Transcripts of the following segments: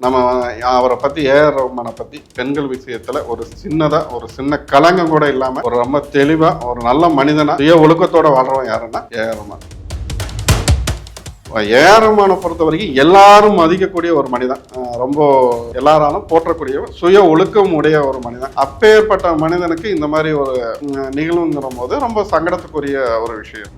நம்ம அவரை பத்தி ஏஆர் ரஹ்மானை பத்தி பெண்கள் விஷயத்துல ஒரு சின்னதா ஒரு சின்ன கலங்கம் கூட இல்லாம ஒரு ரொம்ப தெளிவா ஒரு நல்ல மனிதனா சுய ஒழுக்கத்தோட வாழ்றவன் யாருன்னா ஏஆர் ரஹ்மான் ஏஆர் ரஹ்மானை பொறுத்த வரைக்கும் எல்லாரும் மதிக்கக்கூடிய ஒரு மனிதன். ரொம்ப எல்லாராலும் போற்றக்கூடிய சுய ஒழுக்கம் உடைய ஒரு மனிதன். அப்பேற்பட்ட மனிதனுக்கு இந்த மாதிரி ஒரு நிகழ்வுங்கிற போது ரொம்ப சங்கடத்துக்குரிய ஒரு விஷயம்.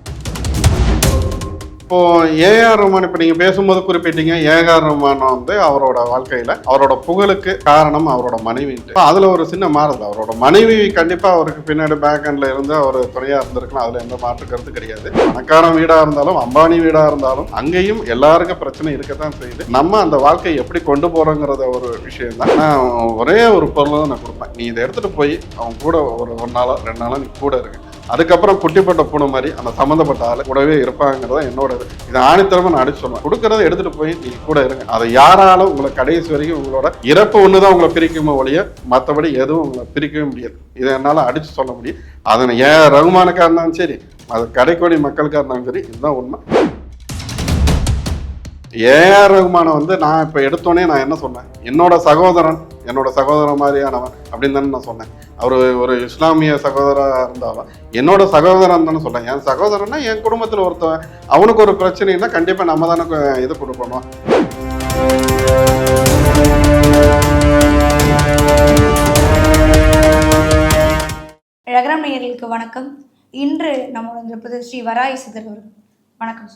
இப்போ ஏஆர் ரஹ்மான் இப்போ நீங்கள் பேசும்போது குறிப்பிட்டீங்க ஏஆர் ரஹ்மான் வந்து அவரோட வாழ்க்கையில் அவரோட புகழுக்கு காரணம் அவரோட மனைவி. அதில் ஒரு சின்ன மாறுது அவரோட மனைவி கண்டிப்பாக அவருக்கு பின்னாடி பேக் எண்டில் இருந்து அவர் துணையாக இருந்திருக்கலாம் அதில் எந்த மாற்று கருத்து கிடையாது. பணக்காரன் வீடாக இருந்தாலும் அம்பானி வீடாக இருந்தாலும் அங்கேயும் எல்லாருக்கும் பிரச்சனை இருக்கத்தான் செய்யுது. நம்ம அந்த வாழ்க்கையை எப்படி கொண்டு போகிறோங்கிறத ஒரு விஷயம் தான் நான் ஒரே ஒரு பொருளை தான் நான் கொடுப்பேன். நீ இதை எடுத்துகிட்டு போய் அவன் கூட ஒரு ஒரு நாளோ ரெண்டு நாளோ நீ கூட இருக்கு அதுக்கப்புறம் குட்டிப்பட்ட பூனை மாதிரி அந்த சம்மந்தப்பட்ட ஆளு கூடவே இருப்பாங்கிறத என்னோட இது. இதை ஆணித்தரமா நான் அடிச்சு சொல்லுவேன் கொடுக்கறத எடுத்துட்டு போய் நீ கூட இருங்க. அதை யாராலும் உங்களை கடைசி வரைக்கும் உங்களோட இறப்பு ஒன்று தான் உங்களை பிரிக்குமோ ஒழிய மற்றபடி எதுவும் உங்களை பிரிக்கவே முடியாது. இதை என்னால் அடிச்சு சொல்ல முடியும். அதனை ஏன் ரகுமானுக்கா இருந்தாலும் சரி அது கடைக்கோடி மக்களுக்கா இருந்தாலும் சரி இதுதான் உண்மை. ஏஆர் ரகுமானை வந்து நான் இப்போ எடுத்தோடனே நான் என்ன சொன்னேன்? என்னோட சகோதரன் என்னோட சகோதரன் மாதிரியானவன் அப்படின்னு தானே நான் சொன்னேன். அவர் ஒரு இஸ்லாமிய சகோதரராக இருந்தாலும் என்னோட சகோதரன் தானே சொன்னேன் என் சகோதரன்னா என் குடும்பத்தில் ஒருத்தவன் அவனுக்கு ஒரு பிரச்சனைனா கண்டிப்பாக நம்ம தானே இது கொடுக்கணும். ரகரம் நேயர்களுக்கு வணக்கம். இன்று நம்மோட இருப்பது ஸ்ரீ வராய் சிதர் வணக்கம்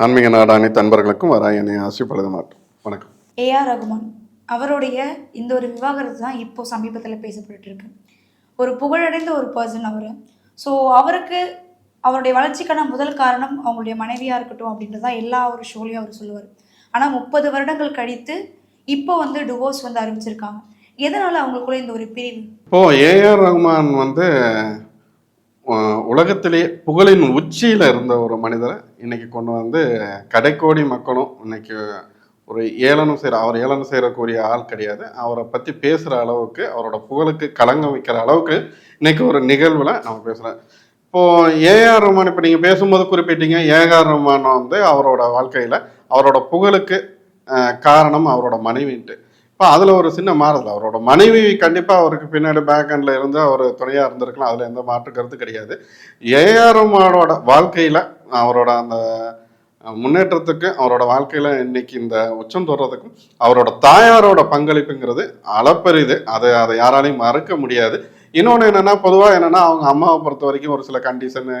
ஆன்மீக நாடு அனைத்து அன்பர்களுக்கும் வராயனை ஆசைப்படுத மாட்டோம். வணக்கம். A R Rahman. அவருடைய இந்த ஒரு விவாகரத்து தான் இப்போ சமீபத்தில் பேசப்பட்டு இருக்கு. ஒரு புகழடைந்த ஒரு பர்சன் அவர். ஸோ அவருக்கு அவருடைய வளர்ச்சிக்கான முதல் காரணம் அவங்களுடைய மனைவியாக இருக்கட்டும் அப்படின்றது தான் எல்லா ஒரு ஷோலையும் அவர் சொல்லுவார். ஆனால் முப்பது வருடங்கள் கழித்து இப்போ வந்து டிவோர்ஸ் வந்து அறிவிச்சிருக்காங்க எதனால் அவங்களுக்குள்ள இந்த ஒரு பிரிவு? இப்போ ஏஆர் ரகுமான் வந்து அஹ், உலகத்திலேயே புகழின் உச்சியில் இருந்த ஒரு மனிதரை இன்னைக்கு கொண்டு வந்து கடைக்கோடி மக்களும் இன்னைக்கு ஒரு ஏளனம் செய்கிற அவர் ஏளனம் செய்யக்கூடிய ஆள் கிடையாது. அவரை பற்றி பேசுகிற அளவுக்கு அவரோட புகழுக்கு களங்கம் வைக்கிற அளவுக்கு இன்னைக்கு ஒரு நிகழ்வில் நம்ம பேசுகிறேன் இப்போது ஏஆர் ரஹ்மான் இப்போ நீங்கள் பேசும்போது குறிப்பிட்டீங்க ஏஆர் ரஹ்மான் வந்து அவரோட வாழ்க்கையில் அவரோட புகழுக்கு காரணம் அவரோட மனைவின்ட்டு. இப்போ அதில் ஒரு சின்ன மாறுதல் அவரோட மனைவி கண்டிப்பாக அவருக்கு பின்னாடி பேக்ஹண்டில் இருந்து அவர் துணையாக இருந்திருக்கலாம் அதில் எந்த மாற்று கருத்து கிடையாது. ஏஆர் ரஹ்மானோட வாழ்க்கையில் அவரோட அந்த முன்னேற்றத்துக்கு அவரோட வாழ்க்கையில் இன்னைக்கு இந்த உச்சம் தொடுறதுக்கும் அவரோட தாயாரோட பங்களிப்புங்கிறது அளப்பெரிது. அதை அதை யாராலையும் மறுக்க முடியாது. இன்னொன்று என்னென்னா பொதுவாக என்னென்னா அவங்க அம்மாவை பொறுத்த வரைக்கும் ஒரு சில கண்டிஷனு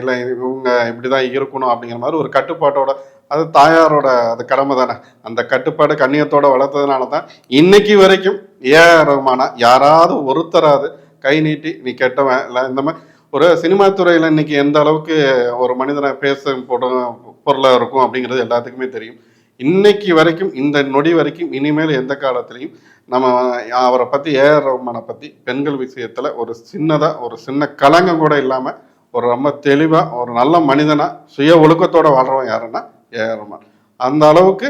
இல்லை இவங்க இப்படி தான் இருக்கணும் அப்படிங்கிற மாதிரி ஒரு கட்டுப்பாட்டோட அது தாயாரோட அது கடமை தானே. அந்த கட்டுப்பாடு கண்ணியத்தோட வளர்த்ததுனால தான் இன்னைக்கு வரைக்கும் ஏ ரகுமானா யாராவது ஒருத்தராது கை நீட்டி நீ கெட்டவன். இல்லை இந்த மாதிரி ஒரு சினிமா துறையில் இன்னைக்கு எந்த அளவுக்கு ஒரு மனிதனை பேச பொருளாக இருக்கும் அப்படிங்கிறது எல்லாத்துக்குமே தெரியும். இன்னைக்கு வரைக்கும் இந்த நொடி வரைக்கும் இனிமேல் எந்த காலத்திலையும் நம்ம அவரை பற்றி ஏஆர் ரஹ்மானை பற்றி பெண்கள் விஷயத்தில் ஒரு சின்னதாக ஒரு சின்ன கலங்கம் கூட இல்லாமல் ஒரு ரொம்ப தெளிவாக ஒரு நல்ல மனிதனாக சுய ஒழுக்கத்தோடு வாழ்கிறவன் யாருன்னா ஏஆர் ரஹ்மான் அந்த அளவுக்கு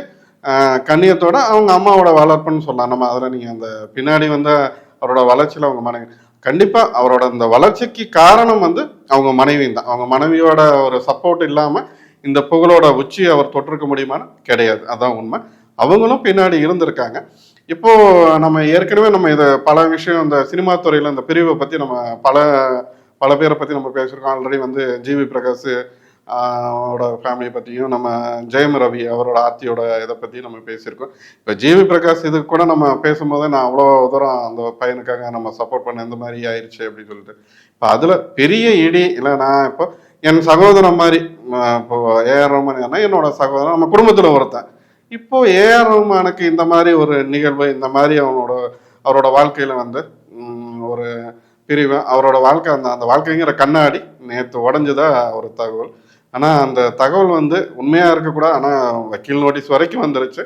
கண்ணியத்தோட அவங்க அம்மாவோட வளர்ப்புன்னு சொல்லலாம். நம்ம அதில் நீங்கள் அந்த பின்னாடி வந்த அவரோட வளர்ச்சியில் அவங்க மனைவி கண்டிப்பாக அவரோட அந்த வளர்ச்சிக்கு காரணம் வந்து அவங்க மனைவி தான் அவங்க மனைவியோட ஒரு சப்போர்ட் இல்லாமல் இந்த புகழோட உச்சி அவர் தொட்டிருக்க முடியுமான்னு கிடையாது. அதான் உண்மை. அவங்களும் பின்னாடி இருந்திருக்காங்க. இப்போ நம்ம ஏற்கனவே நம்ம இதை பல விஷயம் இந்த சினிமா துறையில் இந்த பிரிவை பற்றி நம்ம பல பல பேரை பற்றி நம்ம பேசியிருக்கோம். ஆல்ரெடி வந்து ஜிவி பிரகாஷ் ஓட ஃபேமிலியை பற்றியும் நம்ம ஜெயம் ரவி அவரோட ஆர்த்தியோட இதை பற்றியும் நம்ம பேசியிருக்கோம். இப்போ ஜிவி பிரகாஷ் இதுக்கு கூட நம்ம பேசும்போது நான் அவ்வளோ தூரம் அந்த பையனுக்காக நம்ம சப்போர்ட் பண்ண இந்த மாதிரி ஆயிடுச்சு அப்படின்னு சொல்லிட்டு. இப்போ அதில் பெரிய இடி இல்லை நான் இப்போ என் சகோதரன் மாதிரி இப்போ ஏஆர் ரஹ்மான் யாருன்னா என்னோட சகோதரன் நம்ம குடும்பத்தில் ஒருத்தன். இப்போ ஏஆர் ரஹ்மானுக்கு இந்த மாதிரி ஒரு நிகழ்வு இந்த மாதிரி அவனோட அவரோட வாழ்க்கையில் வந்து ஒரு பிரிவு அவரோட வாழ்க்கை அந்த அந்த வாழ்க்கைங்கிற கண்ணாடி நேற்று உடஞ்சதா ஒரு தகவல். ஆனால் அந்த தகவல் வந்து உண்மையாக இருக்கக்கூடாது ஆனால் வக்கீல் நோட்டீஸ் வரைக்கும் வந்துருச்சு.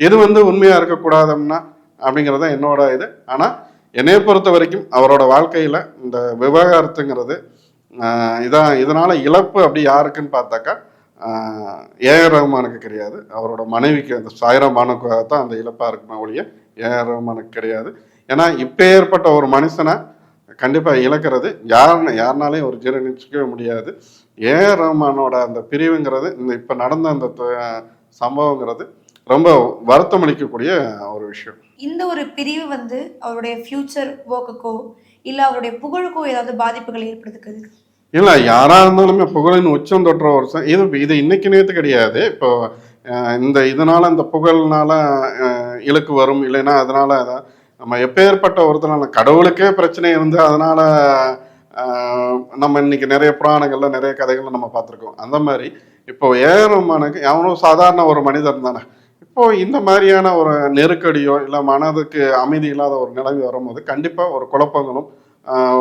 எது வந்து உண்மையாக இருக்கக்கூடாதுன்னா அப்படிங்கிறது தான் என்னோட இது. ஆனால் என்னைய பொறுத்த வரைக்கும் அவரோட வாழ்க்கையில் இந்த விவகாரத்துங்கிறது இதான் இதனால் இழப்பு அப்படி யாருக்குன்னு பார்த்தாக்கா ஏஆர் ரஹ்மானுக்கு கிடையாது. அவரோட மனைவிக்கு அந்த சாயிரம் பானுக்கு தான் அந்த இழப்பாக இருக்குமே ஒழிய ஏஆர் ரஹ்மானுக்கு கிடையாது. ஏன்னா இப்போ ஏற்பட்ட ஒரு மனுஷனை கண்டிப்பாக இழக்கிறது யார் யாருனாலையும் ஒரு ஜீரணிச்சிக்கவே முடியாது. ஏஆர் ரஹ்மானோட அந்த பிரிவுங்கிறது இந்த இப்போ நடந்த அந்த சம்பவங்கிறது ரொம்ப வருத்தம் அளிக்கக்கூடிய ஒரு விஷயம். இந்த ஒரு பிரிவு வந்து அவருடைய ஃபியூச்சர் ஒர்க்குக்கோ இல்லை அவருடைய புகழுக்கோ ஏதாவது பாதிப்புகள் ஏற்படுத்துக்குது இல்லை யாராக இருந்தாலுமே புகழின் உச்சம் தொற்ற வருஷம் இது இது இன்னைக்கு நேற்று கிடையாது. இப்போ இந்த இதனால இந்த புகழ்னால இழுக்கு வரும். இல்லைன்னா அதனால அத- நம்ம எப்பேற்பட்ட ஒருத்தனால கடவுளுக்கே பிரச்சனை இருந்து அதனால நம்ம இன்னைக்கு நிறைய புராணங்கள்ல நிறைய கதைகள்ல நம்ம பார்த்துருக்கோம். அந்த மாதிரி இப்போ ஏறமானுக்கு அவனும் சாதாரண ஒரு மனிதன் தானே. இப்போ இந்த மாதிரியான ஒரு நெருக்கடியோ இல்லை மனதுக்கு அமைதி இல்லாத ஒரு நிலைமை வரும்போது கண்டிப்பாக ஒரு குழப்பங்களும்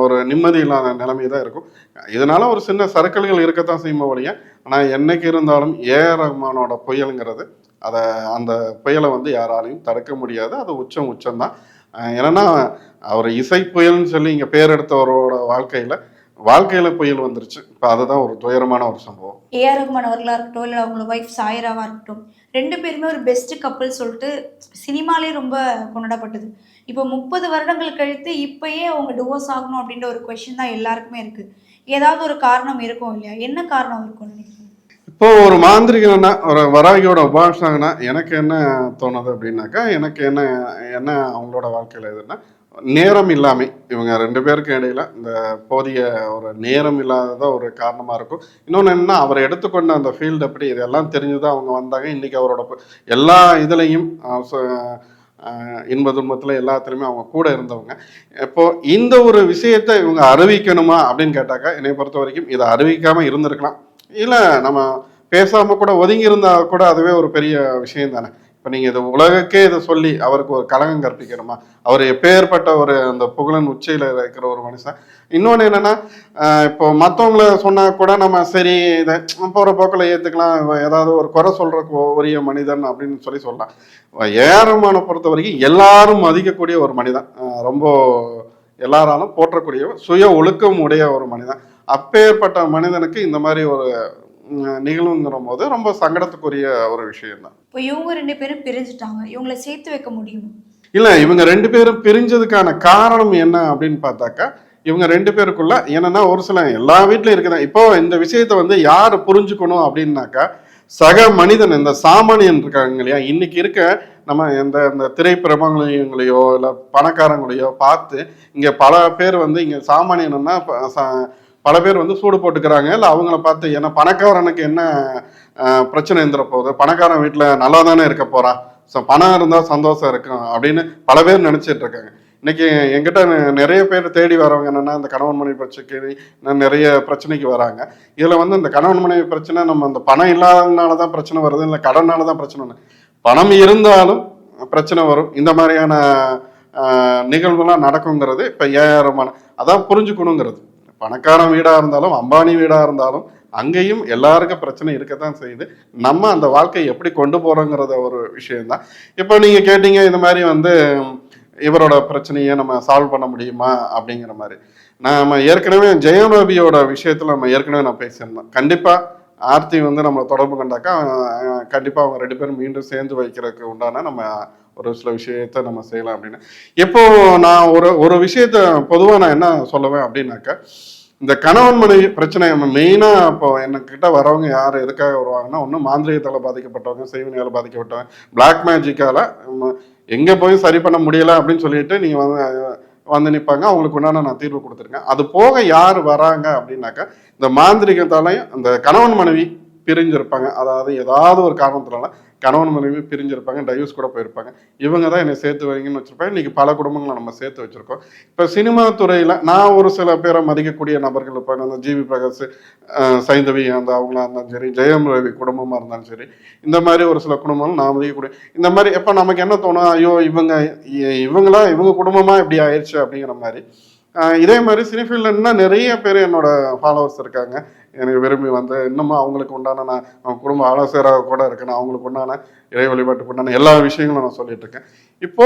ஒரு நிம்மதி இல்லாத நிலைமை தான் இருக்கும். இதனால ஒரு சின்ன சறுக்கல்கள் இருக்கத்தான் செய்யுமா வழிய ஆனால் என்னைக்கு இருந்தாலும் ஏ ரஹ்மானோட புயலுங்கிறது அதை அந்த புயலை வந்து யாராலையும் தடுக்க முடியாது. அது உச்சம் உச்சம்தான். ஆஹ், என்னன்னா அவர் இசை புயல்னு சொல்லி இங்கே பேர் எடுத்தவரோட வாழ்க்கையில் வாழ்க்கையில் புயல் வந்துருச்சு. இப்போ அதுதான் ஒரு துயரமான ஒரு சம்பவம். ஏஆர் ரகுமான் அவர்களாக இருக்கட்டும் இல்லை அவங்களோட ஒய்ஃப் சாயராவாக இருக்கட்டும் ரெண்டு பேருமே ஒரு பெஸ்ட் கப்பல் சொல்லிட்டு சினிமாலே ரொம்ப கொண்டாடப்பட்டது. இப்போ முப்பது வருடங்கள் கழித்து இப்பயே அவங்க டிவோர்ஸ் ஆகணும் அப்படின்ற ஒரு கொஷின் தான் எல்லாருக்குமே இருக்குது ஏதாவது ஒரு காரணம் இருக்கும் இல்லையா? என்ன காரணம் இருக்கும்னு நினைக்கிறீங்க? இப்போ ஒரு மாந்திரிகனா ஒரு வராகியோட உபாசகனா எனக்கு என்ன தோணுது அப்படின்னாக்கா எனக்கு என்ன என்ன அவங்களோட வாழ்க்கையில் எதுன்னா நேரம் இல்லாமல் இவங்க ரெண்டு பேருக்கும் இடையில இந்த போதிய ஒரு நேரம் இல்லாததான் ஒரு காரணமாக இருக்கும். இன்னொன்று என்னன்னா அவர் எடுத்துக்கொண்ட அந்த ஃபீல்டு அப்படி இதெல்லாம் தெரிஞ்சுதான் அவங்க வந்தாங்க. இன்னைக்கு அவரோட எல்லா இதுலேயும் இன்ப துன்பத்தில் எல்லாத்துலேயுமே அவங்க கூட இருந்தவங்க. இப்போது இந்த ஒரு விஷயத்தை இவங்க அறிவிக்கணுமா அப்படின்னு கேட்டாக்கா என்னை பொறுத்த வரைக்கும் இதை அறிவிக்காமல் இருந்திருக்கலாம். இல்லை நம்ம பேசாமல் கூட ஒதுங்கி இருந்தால் கூட அதுவே ஒரு பெரிய விஷயம் தானே இப்போ நீங்கள் இது உலகக்கே இதை சொல்லி அவருக்கு ஒரு கலகம் கற்பிக்கணுமா? அவர் எப்பேற்பட்ட ஒரு அந்த புகழன் உச்சியில் இருக்கிற ஒரு மனுஷன். இன்னொன்று என்னென்னா இப்போ மற்றவங்கள சொன்னால் கூட நம்ம சரி இதை போகிற போக்கில் ஏற்றுக்கலாம் ஏதாவது ஒரு குறை சொல்கிறக்கு உரிய மனிதன் அப்படின்னு சொல்லி சொல்லலாம். ஏரமான பொறுத்த வரைக்கும் எல்லாரும் மதிக்கக்கூடிய ஒரு மனிதன். ரொம்ப எல்லாராலும் போற்றக்கூடிய சுய ஒழுக்கம் உடைய ஒரு மனிதன். அப்பேற்பட்ட மனிதனுக்கு இந்த மாதிரி ஒரு உம், நிகழ்வுங்கிற போது ரொம்ப சங்கடத்துக்குரிய ஒரு விஷயம்தான். இப்போ இவங்க ரெண்டு பேரும் பிரிஞ்சுட்டாங்க. இவங்களை சேர்த்து வைக்க முடியுமா? இல்ல இவங்க ரெண்டு பேரும் பிரிஞ்சதுக்கான காரணம் என்ன அப்படின்னு பார்த்தாக்கா இவங்க ரெண்டு பேருக்குள்ள என்னன்னா ஒரு சில எல்லா வீட்லயும் இருக்குதான். இப்போ இந்த விஷயத்தை வந்து யார் புரிஞ்சுக்கணும் அப்படின்னாக்கா சக மனிதன் இந்த சாமானியன் இருக்காங்க இல்லையா? இன்னைக்கு இருக்க நம்ம இந்த இந்த திரைப்பிரபலங்களையோ இல்லை பணக்காரங்களையோ பார்த்து இங்கே பல பேர் வந்து இங்கே சாமானியன்னா பல பேர் வந்து சூடு போட்டுக்கிறாங்க. இல்லை அவங்கள பார்த்து ஏன்னா பணக்காரனுக்கு என்ன பிரச்சனை இருந்துற போகுது? பணக்காரன் வீட்டில் நல்லா தானே இருக்க போகிறான் ஸோ பணம் இருந்தால் சந்தோஷம் இருக்கும் அப்படின்னு பல பேர் நினச்சிட்டு இருக்காங்க. இன்னைக்கு எங்கிட்ட நிறைய பேர் தேடி வரவங்க என்னென்னா இந்த கணவன் மனைவி பிரச்சனைக்கு நிறைய பிரச்சனைக்கு வராங்க. இதில் வந்து இந்த கணவன் மனைவி பிரச்சனை நம்ம அந்த பணம் இல்லாதனால தான் பிரச்சனை வருது இல்லை கடனால தான் பிரச்சனை வருது. பணம் இருந்தாலும் பிரச்சனை வரும். இந்த மாதிரியான நிகழ்வுலாம் நடக்குங்கிறது இப்போ ஏஆரமான அதான் புரிஞ்சுக்கணுங்கிறது. பணக்காரன் வீடாக இருந்தாலும் அம்பானி வீடாக இருந்தாலும் அங்கேயும் எல்லாருக்கும் பிரச்சனை இருக்கத்தான் செய்யுது. நம்ம அந்த வாழ்க்கையை எப்படி கொண்டு போகிறோங்கிறத ஒரு விஷயம்தான். இப்போ நீங்கள் கேட்டீங்க இந்த மாதிரி வந்து இவரோட பிரச்சனையை நம்ம சால்வ் பண்ண முடியுமா அப்படிங்கிற மாதிரி. நம்ம ஏற்கனவே ஜெயம் ரவியோட விஷயத்தில் நம்ம ஏற்கனவே நான் பேசியிருந்தோம் கண்டிப்பாக ஆர்த்தி வந்து நம்மளை தொடர்பு கண்டாக்கா கண்டிப்பாக அவங்க ரெண்டு பேரும் மீண்டும் சேர்ந்து வைக்கிறதுக்கு உண்டான நம்ம ஒரு சில விஷயத்த நம்ம செய்யலாம் அப்படின்னு. இப்போ நான் ஒரு ஒரு விஷயத்த பொதுவாக நான் என்ன சொல்லுவேன் அப்படின்னாக்கா இந்த கணவன் மனைவி பிரச்சனை மெயினாக இப்போ என்கிட்ட வரவங்க யார் எதுக்காக வருவாங்கன்னா ஒன்று மாந்திரிகத்தால் பாதிக்கப்பட்டவங்க செய்வினையால் பாதிக்கப்பட்டவங்க பிளாக் மேஜிக்கால் எங்கே போய் சரி பண்ண முடியலை அப்படின்னு சொல்லிட்டு நீங்கள் வந்து வந்து நிற்பாங்க அவங்களுக்கு உண்டான நான் தீர்வு கொடுத்துருக்கேன். அது போக யார் வராங்க அப்படின்னாக்கா இந்த மாந்திரிகத்தாலையும் அந்த கணவன் மனைவி பிரிஞ்சிருப்பாங்க. அதாவது ஏதாவது ஒரு காரணத்தினால கணவன் மனைவி பிரிஞ்சிருப்பாங்க டைவர்ஸ் கூட போயிருப்பாங்க. இவங்க தான் என்னை சேர்த்து வைங்கன்னு வச்சுருப்பேன் இன்றைக்கி பல குடும்பங்களை நம்ம சேர்த்து வச்சுருக்கோம். இப்போ சினிமா துறையில் நான் ஒரு சில பேரை மதிக்கக்கூடிய நபர்கள் இப்போ அந்த ஜிவி பிரகாஷ் சைந்தவி அந்த அவங்களா இருந்தாலும் சரி ஜெயம் ரவி குடும்பமாக இருந்தாலும் சரி இந்த மாதிரி ஒரு சில குடும்பங்கள் நான் மதிக்கக்கூடிய இந்த மாதிரி எப்போ நமக்கு என்ன தோணும்? ஐயோ இவங்க இ- இவங்களா இவங்க குடும்பமாக இப்படி ஆயிடுச்சு அப்படிங்கிற மாதிரி. இதே மாதிரி சினிஃபீல்டில் இன்னும் நிறைய பேர் என்னோட ஃபாலோவர்ஸ் இருக்காங்க. எனக்கு விரும்பி வந்து இன்னமும் அவங்களுக்கு உண்டான நான் அவங்க குடும்ப ஆலோசகராக கூட இருக்கேன். நான் அவங்களுக்கு உண்டான இறை வழிபாட்டுக்கு உண்டான எல்லா விஷயங்களும் நான் சொல்லிட்டு இருக்கேன். இப்போ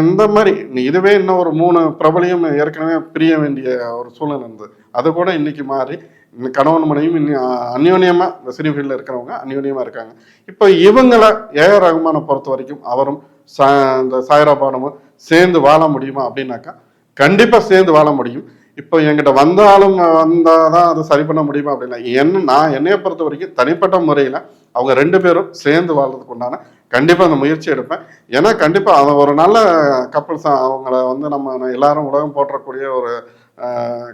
எந்த மாதிரி இதுவே இன்னும் ஒரு மூணு பிரபலியம் ஏற்கனவே பிரிய வேண்டிய ஒரு சூழ்நிலை இருந்தது. அது கூட இன்னைக்கு மாறி கணவன் மனைவியும் இன்னும் அந்யோன்யமா இந்த சினி ஃபீல்டில் இருக்கிறவங்க அந்யோன்யமா இருக்காங்க. இப்போ இவங்களை ஏஆர் ரகுமானை பொறுத்த வரைக்கும் அவரும் சா இந்த சாய்ரா பானமும் சேர்ந்து வாழ முடியுமா அப்படின்னாக்கா கண்டிப்பாக சேர்ந்து வாழ முடியும். இப்போ என்கிட்ட வந்தாலும் வந்தால் தான் அதை சரி பண்ண முடியுமா அப்படின்னா என்ன நான் என்னைய பொறுத்த வரைக்கும் தனிப்பட்ட முறையில் அவங்க ரெண்டு பேரும் சேர்ந்து வாழ்றதுக்கு உண்டான கண்டிப்பாக அந்த முயற்சி எடுப்பேன். ஏன்னா கண்டிப்பாக அதை ஒரு நல்ல கப்பல்ஸ் அவங்கள வந்து நம்ம எல்லாரும் உலகம் போற்றக்கூடிய ஒரு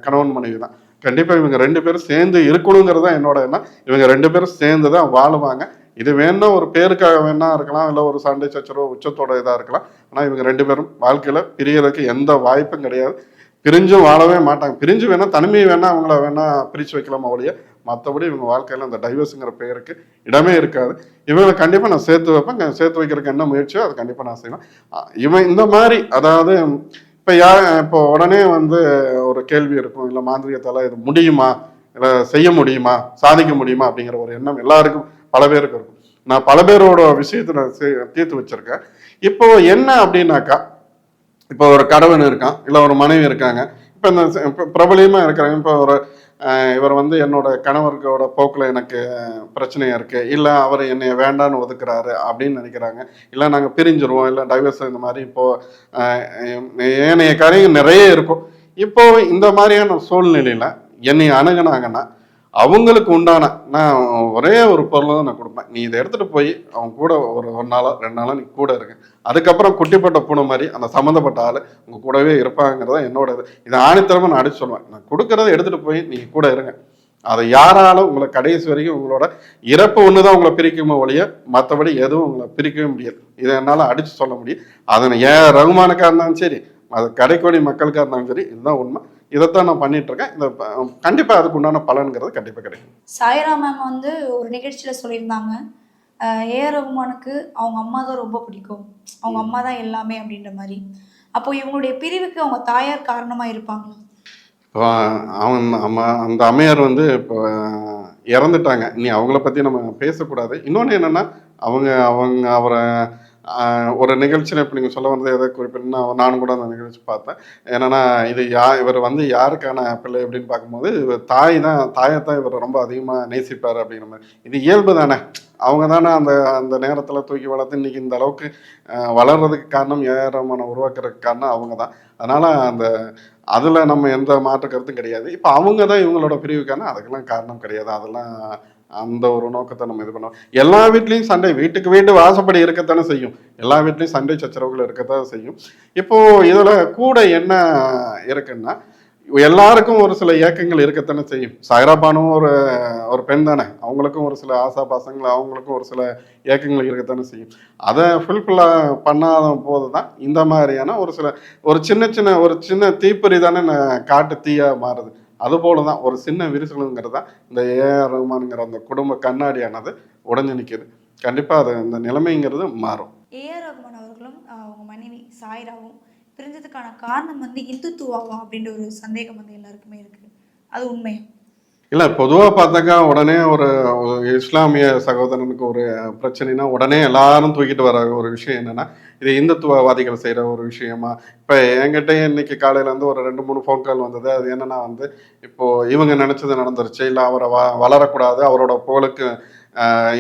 கணவன் மனைவி தான். கண்டிப்பாக இவங்க ரெண்டு பேரும் சேர்ந்து இருக்கணுங்கிறது தான் என்னோட எண்ணம். இவங்க ரெண்டு பேரும் சேர்ந்து தான் வாழுவாங்க. இது வேணா ஒரு பேருக்காக வேணா இருக்கலாம் இல்லை ஒரு சண்டை சச்சரவு உச்சத்தோட இதாக இருக்கலாம். ஆனால் இவங்க ரெண்டு பேரும் வாழ்க்கையில் பிரியறதுக்கு எந்த வாய்ப்பும் கிடையாது. பிரிஞ்சும் வாழவே மாட்டாங்க. பிரிஞ்சு வேணா தனிமையை வேணா அவங்கள வேணா பிரித்து வைக்கலாமா ஒழிய மற்றபடி இவங்க வாழ்க்கையில் அந்த டைவர்ஸுங்கிற பெயருக்கு இடமே இருக்காது. இவங்களை கண்டிப்பாக நான் சேர்த்து வைப்பேன். சேர்த்து வைக்கிறதுக்கு என்ன முயற்சியோ அதை கண்டிப்பாக நான் செய்வேன். இவன் இந்த மாதிரி அதாவது இப்போ யா இப்போ உடனே வந்து ஒரு கேள்வி இருக்கும். இல்லை மாந்திரிகத்தால் இது முடியுமா? இல்லை செய்ய முடியுமா? சாதிக்க முடியுமா? அப்படிங்கிற ஒரு எண்ணம் எல்லாருக்கும் பல பேருக்கு இருக்கும். நான் பல பேரோட விஷயத்தை நான் தீர்த்து வச்சிருக்கேன். இப்போ என்ன அப்படின்னாக்கா இப்போ ஒரு கணவன் இருக்கான் இல்லை ஒரு மனைவி இருக்காங்க இப்போ இந்த பிரபலியமாக இருக்கிறாங்க இப்போ ஒரு இவர் வந்து என்னோட கணவர்களோட போக்கில் எனக்கு பிரச்சனையாக இருக்குது இல்லை அவர் என்னை வேண்டான்னு ஒதுக்குறாரு அப்படின்னு நினைக்கிறாங்க இல்லை நாங்கள் பிரிஞ்சிருவோம் இல்லை டைவர்ஸ் இந்த மாதிரி இப்போது ஏனைய காரியங்கள் நிறைய இருக்கும். இப்போ இந்த மாதிரியான சூழ்நிலையில் என்னை அணுகுனாங்கன்னா அவங்களுக்கு உண்டான நான் ஒரே ஒரு பொருளை தான் நான் கொடுப்பேன். நீ இதை எடுத்துகிட்டு போய் அவங்க கூட ஒரு ஒரு நாளோ ரெண்டு நாளோ நீ கூட இருக்கு அதுக்கப்புறம் குட்டிப்பட்ட பூனை மாதிரி அந்த சம்மந்தப்பட்ட ஆள் உங்க கூடவே இருப்பாங்கிறத என்னோட இது இதை ஆணித்தரமாக நான் அடிச்சு சொல்லுவேன். நான் கொடுக்கறத எடுத்துகிட்டு போய் நீங்கள் கூட இருங்க. அதை யாராலும் உங்களை கடைசி வரைக்கும் உங்களோட இறப்பு ஒன்று தான் உங்களை பிரிக்குமோ ஒழிய மற்றபடி எதுவும் உங்களை பிரிக்கவே முடியாது. இதை என்னால் அடித்து சொல்ல முடியும். அதை ஏன் ரகுமானுக்காக இருந்தாலும் சரி அது கடைக்கோடி மக்களுக்காக இருந்தாலும் சரி இதுதான் உண்மை. இதைத்தான் நான் பண்ணிட்டு இருக்கேன் இந்த ப- கண்டிப்பா அதுக்கு உண்டான பலன்கிறது கண்டிப்பா கிடைக்கும். சாய்ரா மேம் வந்து ஒரு நிகழ்ச்சியில் சொல்லியிருந்தாங்க. ஏஆர் ரகுமானுக்கு அவங்க அம்மா தான் ரொம்ப பிடிக்கும். அவங்க அம்மா தான் எல்லாமே அப்படின்ற மாதிரி. அப்போ இவங்களுடைய பிரிவுக்கு அவங்க தாயார் காரணமா இருப்பாங்களா? இப்போ அவன் அம்மா அந்த அம்மையார் வந்து இப்போ இறந்துட்டாங்க. இனி அவங்கள பற்றி நம்ம பேசக்கூடாது. இன்னொன்று என்னென்னா அவங்க அவங்க அவரை ஒரு நிகழ்ச்சியில் இப்போ நீங்கள் சொல்ல வந்தது எதை குறிப்பிட்டுன்னா நானும் கூட அந்த நிகழ்ச்சி பார்த்தேன். என்னென்னா இது யா இவர் வந்து யாருக்கான பிள்ளை அப்படின்னு பார்க்கும்போது இவர் தாய் தான் தாயை தான் இவர் ரொம்ப அதிகமாக நேசிப்பார் அப்படிங்கிற மாதிரி. இது இயல்பு தானே. அவங்க தானே அந்த அந்த நேரத்தில் தூக்கி வளர்த்து இன்னைக்கு இந்த அளவுக்கு வளர்றதுக்கு காரணம் ஏறமான உருவாக்குறதுக்கு காரணம் அவங்க தான். அதனால் அந்த அதில் நம்ம எந்த மாற்று கருத்தும் கிடையாது. இப்போ அவங்க தான் இவங்களோட பிரிவுக்கான அதுக்கெல்லாம் காரணம் கிடையாது. அதெல்லாம் அந்த ஒரு நோக்கத்தை நம்ம இது பண்ணுவோம் எல்லா வீட்லேயும் சண்டை வீட்டுக்கு வீட்டு வாசப்படி இருக்கத்தானே செய்யும். எல்லா வீட்லேயும் சண்டை சச்சரவுகள் இருக்கத்தான் செய்யும். இப்போது இதில் கூட என்ன இருக்குன்னா எல்லாருக்கும் ஒரு சில இயக்கங்கள் இருக்கத்தானே செய்யும். சைராபானும் ஒரு ஒரு பெண் தானே. அவங்களுக்கும் ஒரு சில ஆசா பாசங்கள் அவங்களுக்கும் ஒரு சில இயக்கங்கள் இருக்கத்தானே செய்யும். அதை ஃபுல்ஃபில்லாக பண்ணாத போது தான் இந்த மாதிரியான ஒரு சில ஒரு சின்ன சின்ன ஒரு சின்ன தீப்பொறி தானே காட்டு தீயாக மாறுது. அதுபோல தான் ஒரு சின்ன விரிசலுங்கிறது தான் இந்த ஏஆர் ரகுமானுங்கிற அந்த குடும்ப கண்ணாடியானது உடஞ்சு நிற்கிது கண்டிப்பாக அது இந்த நிலைமைங்கிறது மாறும். ஏஆர் ரகுமான் அவர்களும் அவங்க மனைவி சாய்ராவும் பிரிஞ்சதுக்கான காரணம் வந்து இந்துத்துவாவா அப்படின்ற ஒரு சந்தேகம் வந்து எல்லாருக்குமே இருக்குது அது உண்மையா? இல்லை பொதுவாக பார்த்தாக்கா உடனே ஒரு இஸ்லாமிய சகோதரனுக்கு ஒரு பிரச்சனைனா உடனே எல்லாரும் தூக்கிட்டு வர ஒரு விஷயம் என்னன்னா இது இந்துத்துவவாதிகள் செய்கிற ஒரு விஷயமா? இப்போ என்கிட்ட இன்னைக்கு காலையிலேருந்து ஒரு ரெண்டு மூணு ஃபோன் கால் வந்தது. அது என்னன்னா வந்து இப்போ இவங்க நினச்சது நடந்துருச்சு. இல்லை அவரை வ வளரக்கூடாது. அவரோட புகழுக்கு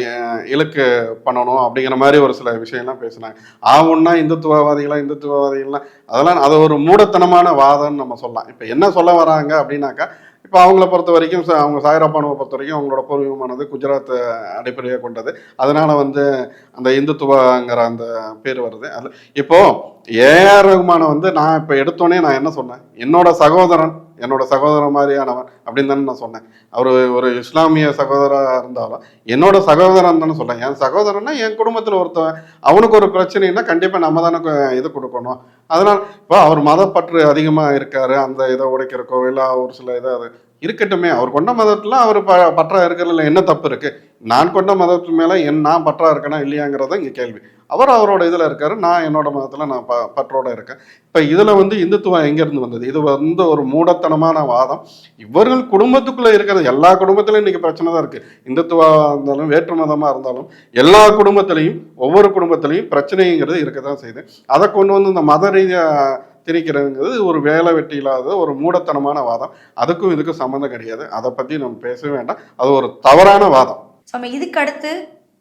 இலக்கு இழுக்கு பண்ணணும் அப்படிங்கிற மாதிரி ஒரு சில விஷயம்லாம் பேசினாங்க. ஆகும்னா இந்துத்துவவாதிகளா இந்துத்துவவாதிகள்லாம் அதெல்லாம் அது ஒரு மூடத்தனமான வாதம்னு நம்ம சொல்லலாம். இப்போ என்ன சொல்ல வராங்க அப்படின்னாக்கா இப்போ அவங்கள பொறுத்த வரைக்கும் ச- அவங்க சாய்ராபானுவை பொறுத்த வரைக்கும் அவங்களோட பூர்வீகமானது குஜராத் அடிப்படையாக கொண்டது. அதனால வந்து அந்த இந்துத்துவங்கிற அந்த பேர் வருது. அதில் இப்போது ஏஆர் ரகுமானை வந்து நான் இப்போ எடுத்தோடனே நான் என்ன சொன்னேன்? என்னோட சகோதரன் என்னோட சகோதரன் மாதிரியானவன் அப்படின்னு தானே நான் சொன்னேன். அவர் ஒரு இஸ்லாமிய சகோதராக இருந்தாலும் என்னோட சகோதரன் தானே சொல்றேன். என் சகோதரன்னா என் குடும்பத்தில் ஒருத்தவன். அவனுக்கு ஒரு பிரச்சனைனா கண்டிப்பாக நம்ம தானே இது கொடுக்கணும். அதனால் இப்போ அவர் மதப்பற்று அதிகமாக இருக்காரு. அந்த இதை உடைக்கிறக்கோ இல்லை ஒரு சில இதை அது இருக்கட்டுமே. அவர் கொண்ட மதத்தில் அவர் ப பற்றா இருக்கிறதுல என்ன தப்பு இருக்குது நான் கொண்ட மதத்து மேலே என் நான் பற்றா இருக்கேனா இல்லையாங்கிறத இங்கே கேள்வி. அவர் அவரோட இதில் இருக்காரு நான் என்னோட மதத்தில் நான் ப பற்றோட இருக்கேன். இப்போ இதில் வந்து இந்துத்துவம் எங்கேருந்து வந்தது? இது வந்து ஒரு மூடத்தனமான வாதம். இவர்கள் குடும்பத்துக்குள்ளே இருக்கிறது எல்லா குடும்பத்திலையும் இன்றைக்கி பிரச்சனை தான் இருக்குது இந்துத்துவாக இருந்தாலும் வேற்று மதமாக இருந்தாலும் எல்லா குடும்பத்திலையும் ஒவ்வொரு குடும்பத்திலையும் பிரச்சனைங்கிறது இருக்க தான் செய்யுது அதை கொண்டு வந்து இந்த மத ரீதியாக திணிக்கிறதுங்கிறது ஒரு வேலை வெட்டி இல்லாத ஒரு மூடத்தனமான வாதம். அதுக்கும் இதுக்கும் சம்மந்தம் கிடையாது. அதை பற்றி நம்ம பேசவே வேண்டாம். அது ஒரு தவறான வாதம். ஸோ நம்ம இதுக்கு அடுத்து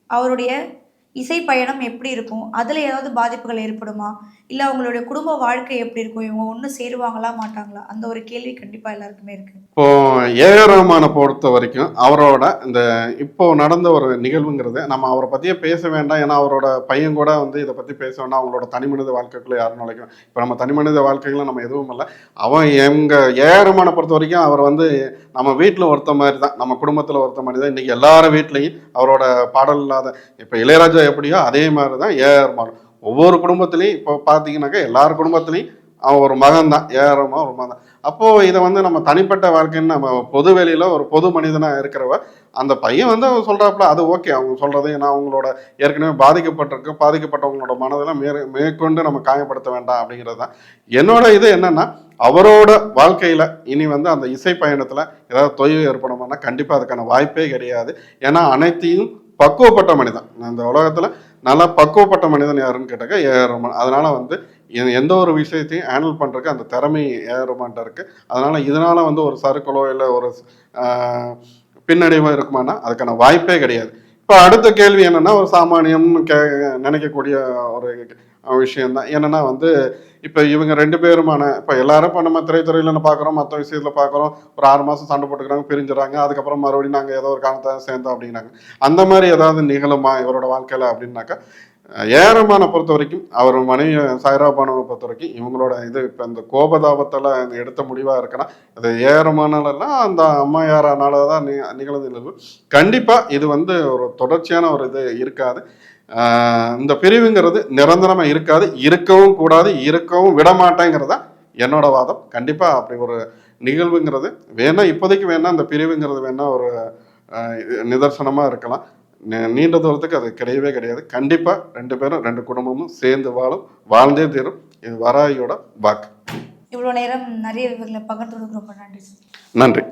அவருடைய இசை பயணம் எப்படி இருக்கும்? அதில் ஏதாவது பாதிப்புகள் ஏற்படுமா? இல்லை அவங்களுடைய குடும்ப வாழ்க்கை எப்படி இருக்கும்? இவங்க ஒன்று சேருவாங்களா மாட்டாங்களா? அந்த ஒரு கேள்வி கண்டிப்பாக எல்லாருக்குமே இருக்கு. இப்போ ஏஆர் ரஹ்மானை பொறுத்த வரைக்கும் அவரோட இந்த இப்போ நடந்த ஒரு நிகழ்வுங்கிறது நம்ம அவரை பற்றியே பேச வேண்டாம். ஏன்னா அவரோட பையன் கூட வந்து இதை பற்றி பேச வேண்டாம். அவங்களோட தனி மனித வாழ்க்கைக்குள்ள யாரும் நுழைக்கும்? இப்போ நம்ம தனி மனித வாழ்க்கைகளை நம்ம எதுவும் இல்லை. அவன் எங்கள் ஏஆர் ரஹ்மானை பொறுத்த வரைக்கும் அவர் வந்து நம்ம வீட்டில் ஒருத்த மாதிரி தான் நம்ம குடும்பத்தில் ஒருத்த மாதிரி தான் இன்றைக்கி எல்லார வீட்லேயும் அவரோட பாடல் இல்லாத இப்போ இளையராஜா எப்படியோ அதே மாதிரி தான் ஏஆர் ரஹ்மான் ஒவ்வொரு குடும்பத்துலேயும் இப்போ பார்த்தீங்கன்னாக்கா எல்லார் குடும்பத்துலேயும் அவன் ஒரு மகன் தான் ஏறமா ஒரு மகன் அப்போது இதை வந்து நம்ம தனிப்பட்ட வாழ்க்கைன்னு நம்ம பொது வெளியில் ஒரு பொது மனிதனாக இருக்கிறவ அந்த பையன் வந்து அவன் சொல்கிறாப்புல அது ஓகே அவங்க சொல்கிறது நான் அவங்களோட ஏற்கனவே பாதிக்கப்பட்டிருக்கு பாதிக்கப்பட்டவங்களோட மனதெல்லாம் மே மேற்கொண்டு நம்ம காயப்படுத்த வேண்டாம் அப்படிங்கிறது தான். என்னோட இது என்னென்னா அவரோட வாழ்க்கையில் இனி வந்து அந்த இசை பயணத்தில் ஏதாவது தொய்வு ஏற்படுமானா கண்டிப்பாக அதுக்கான வாய்ப்பே கிடையாது. ஏன்னா அனைத்தையும் பக்குவப்பட்ட மனிதன். இந்த உலகத்தில் நல்லா பக்குவப்பட்ட மனிதன் யாருன்னு கேட்டாக்கா ஏஆர் ரஹ்மான் அதனால வந்து எந்த ஒரு விஷயத்தையும் ஹேண்டில் பண்ணுறதுக்கு அந்த திறமை ஏஆர் ரஹ்மான்ட்ட இருக்கு. அதனால இதனால வந்து ஒரு சறுக்கலோ இல்லை ஒரு பின்னடைவோ இருக்குமானா அதுக்கான வாய்ப்பே கிடையாது. இப்போ அடுத்த கேள்வி என்னன்னா ஒரு சாமானியம்னு கே நினைக்கக்கூடிய ஒரு விஷயம் தான் என்னன்னா வந்து இப்போ இவங்க ரெண்டு பேருமான இப்போ எல்லாரும் இப்போ நம்ம திரைத்துறையில் பார்க்குறோம் மற்ற விஷயத்தில் பார்க்குறோம் ஒரு ஆறு மாதம் சண்டை போட்டுக்கிறாங்க பிரிஞ்சுறாங்க அதுக்கப்புறம் மறுபடியும் நாங்கள் ஏதோ ஒரு காரணத்தை சேர்ந்தோம் அப்படின்னாங்க. அந்த மாதிரி ஏதாவது நிகழுமா இவரோட வாழ்க்கையில் அப்படின்னாக்கா ஏரமான பொறுத்த வரைக்கும் அவர் மனைவி சாய்ரா பானுவை பொறுத்த வரைக்கும் இவங்களோட இது இப்போ இந்த கோபதாபத்தில் எடுத்த முடிவாக இருக்குன்னா அது ஏரமானாலெல்லாம் அந்த அம்மையாரனால தான் நி நிகழ்ந்து நிகழ்வு. கண்டிப்பாக இது வந்து ஒரு தொடர்ச்சியான ஒரு இது இருக்காது. இந்த பிரிவுங்கிறது நிரந்தரமாக இருக்காது. இருக்கவும் கூடாது இருக்கவும் விடமாட்டேங்கிறதா என்னோட வாதம். கண்டிப்பாக அப்படி ஒரு நிகழ்வுங்கிறது வேணால் இப்போதைக்கு வேணால் அந்த பிரிவுங்கிறது வேணால் ஒரு நிதர்சனமாக இருக்கலாம். நீண்ட தூரத்துக்கு அது கிடையவே கிடையாது. கண்டிப்பாக ரெண்டு பேரும் ரெண்டு குடும்பமும் சேர்ந்து வாழும் வாழ்ந்தே தீரும். இது வராயோட வாக்கு. இவ்வளோ நேரம் நிறைய விவரங்களை பகிர்ந்து ரொம்ப நன்றி நன்றி.